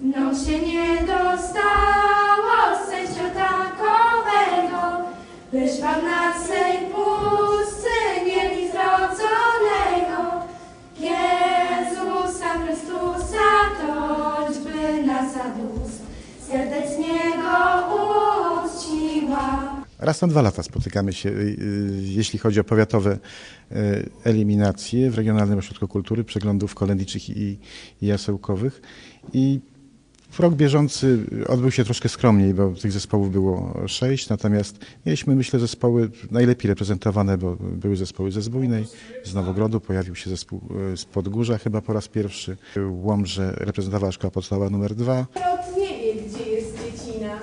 No się nie dostało sędzio takowego, byś pan na swej pustyni zrodzonego. Jezusa Chrystusa, toćby nas zadus, serdecznie go uczciła. Raz na dwa lata spotykamy się, y, y, jeśli chodzi o powiatowe y, eliminacje w Regionalnym Ośrodku Kultury, przeglądów kolędniczych i jasełkowych. I w rok bieżący odbył się troszkę skromniej, bo tych zespołów było sześć, natomiast mieliśmy, myślę, zespoły najlepiej reprezentowane, bo były zespoły ze Zbójnej, z Nowogrodu, pojawił się zespół y, z Podgórza chyba po raz pierwszy, Łomże reprezentowała szkoła podstawowa numer dwa, nie wie, gdzie jest dziecina,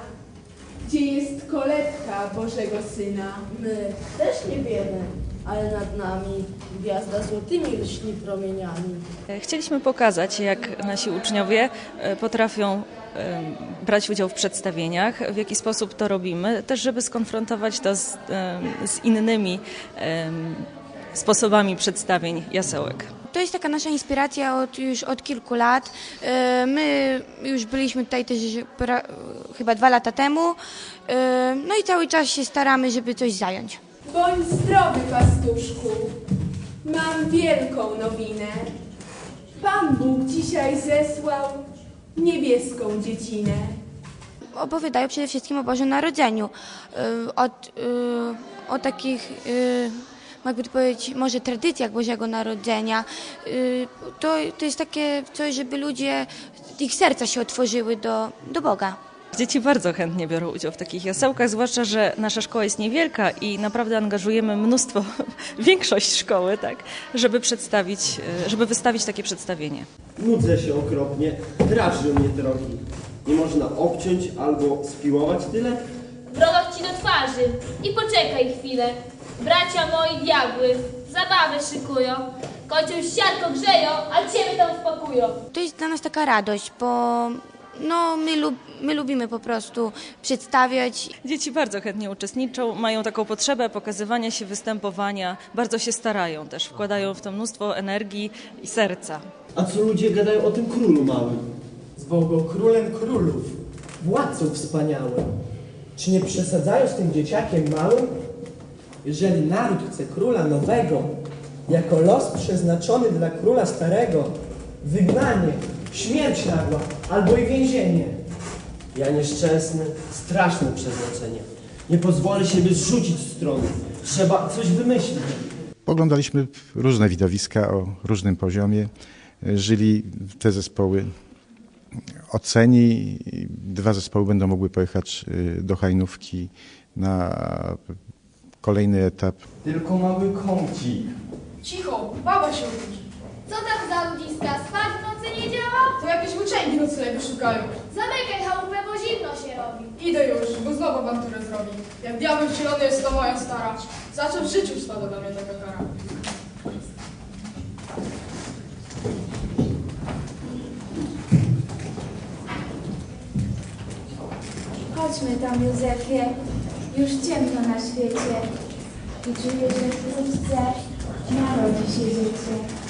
gdzie jest kolebka Bożego Syna. My też nie wiemy, ale nad nami gwiazda złotymi lśni promieniami. Chcieliśmy pokazać, jak nasi uczniowie e, potrafią em, brać udział w przedstawieniach, w jaki sposób to robimy, też żeby skonfrontować to z, z innymi sposobami przedstawień jasełek. To jest taka nasza inspiracja od, już od kilku lat. E, My już byliśmy tutaj też pra, chyba dwa lata temu. E, No i cały czas się staramy, żeby coś zająć. Bądź zdrowy, pastuszku. Mam wielką nowinę. Pan Bóg dzisiaj zesłał niebieską dziecinę. Opowiadają przede wszystkim o Bożym Narodzeniu. E, Od, e, o takich, jakby to powiedzieć, może tradycjach Bożego Narodzenia. E, To, to jest takie coś, żeby ludzie, ich serca się otworzyły do, do Boga. Dzieci bardzo chętnie biorą udział w takich jasełkach, zwłaszcza, że nasza szkoła jest niewielka i naprawdę angażujemy mnóstwo, większość szkoły, tak, żeby przedstawić, e, żeby wystawić takie przedstawienie. Nudzę się okropnie, drażnią mnie drogi. Nie można obciąć albo spiłować tyle? Wrogach ci do twarzy i poczekaj chwilę. Bracia moi diabły, zabawę szykują. Kończą siarko grzeją, a ciebie tam wpakują. To jest dla nas taka radość, bo no, my, lub, my lubimy po prostu przedstawiać Dzieci bardzo chętnie uczestniczą, mają taką potrzebę pokazywania się, występowania, bardzo się starają też, wkładają w to mnóstwo energii i serca. A co ludzie gadają o tym królu małym? Zwoł go królem królów, władcą wspaniałym. Czy nie przesadzają z tym dzieciakiem małym? Jeżeli naród chce króla nowego, jako los przeznaczony dla króla starego, wygnanie, śmierć nagła albo i więzienie. Ja nieszczęsny, straszne przeznaczenie. Nie pozwolę siebie zrzucić z tronu. Trzeba coś wymyślić. Oglądaliśmy różne widowiska o różnym poziomie. Żyli te zespoły oceni. Dwa zespoły będą mogły pojechać y, do Hajnówki na kolejny etap. Tylko mały kącik. Cicho, baba się budzi. Co tam za ludziska? To jakieś uczęgi noclegu szukają. Zamykaj chałupę, bo zimno się robi. Idę już, bo znowu awanturę zrobi. Jak diabeł wcielony jest to moja stara. Za co w życiu spada dla mnie taka kara. Chodźmy tam, Józefie, już ciemno na świecie i czuję, że wkrótce narodzi się dziecię.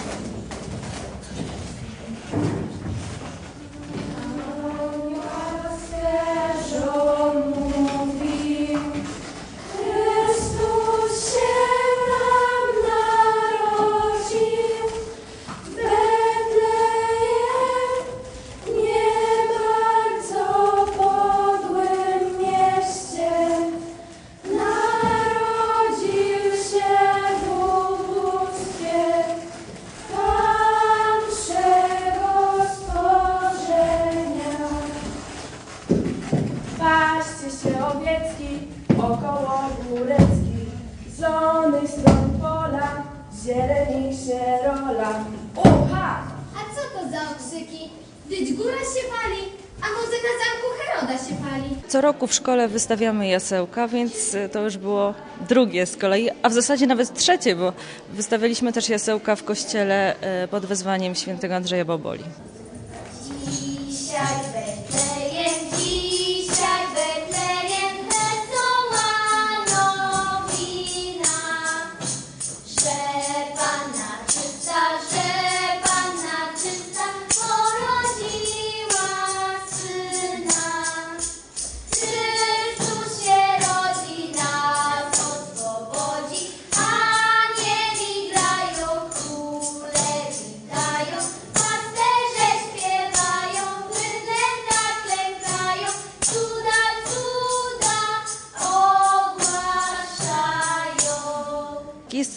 Góra się pali, a na zamku Heroda się pali. Co roku w szkole wystawiamy jasełka, więc y, to już było drugie z kolei, a w zasadzie nawet trzecie, bo wystawialiśmy też jasełka w kościele y, pod wezwaniem świętego Andrzeja Boboli.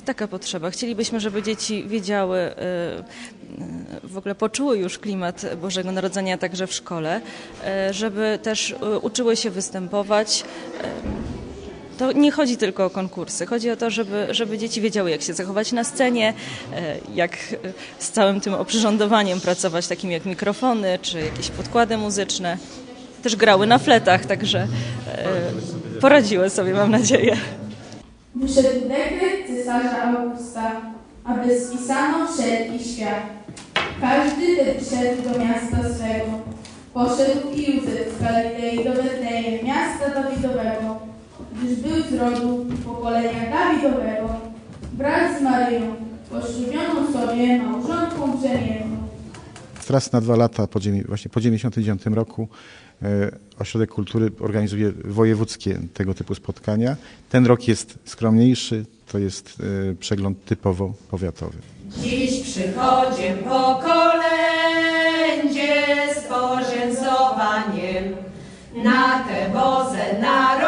Taka potrzeba. Chcielibyśmy, żeby dzieci wiedziały, e, e, w ogóle poczuły już klimat Bożego Narodzenia także w szkole, e, żeby też uczyły się występować. To nie chodzi tylko o konkursy, chodzi o to, żeby, żeby dzieci wiedziały, jak się zachować na scenie, jak z całym tym oprzyrządowaniem pracować, takim jak mikrofony czy jakieś podkłady muzyczne. Też grały na fletach, także poradziły sobie, mam nadzieję. Dekret cesarza Augusta, aby spisano wszelki świat. Każdy ten do miasta swego. Poszedł i Józef z Galilei do Betlejem, miasta Dawidowego, gdyż był z rodu pokolenia Dawidowego. Wraz z Maryją, poślubioną sobie małżonką brzemienną. Raz na dwa lata, po, właśnie po 1999 roku, e, Ośrodek Kultury organizuje wojewódzkie tego typu spotkania. Ten rok jest skromniejszy, to jest e, przegląd typowo powiatowy. Dziś przychodziem po kolędzie z porzęzowaniem na tę bozę narodzin.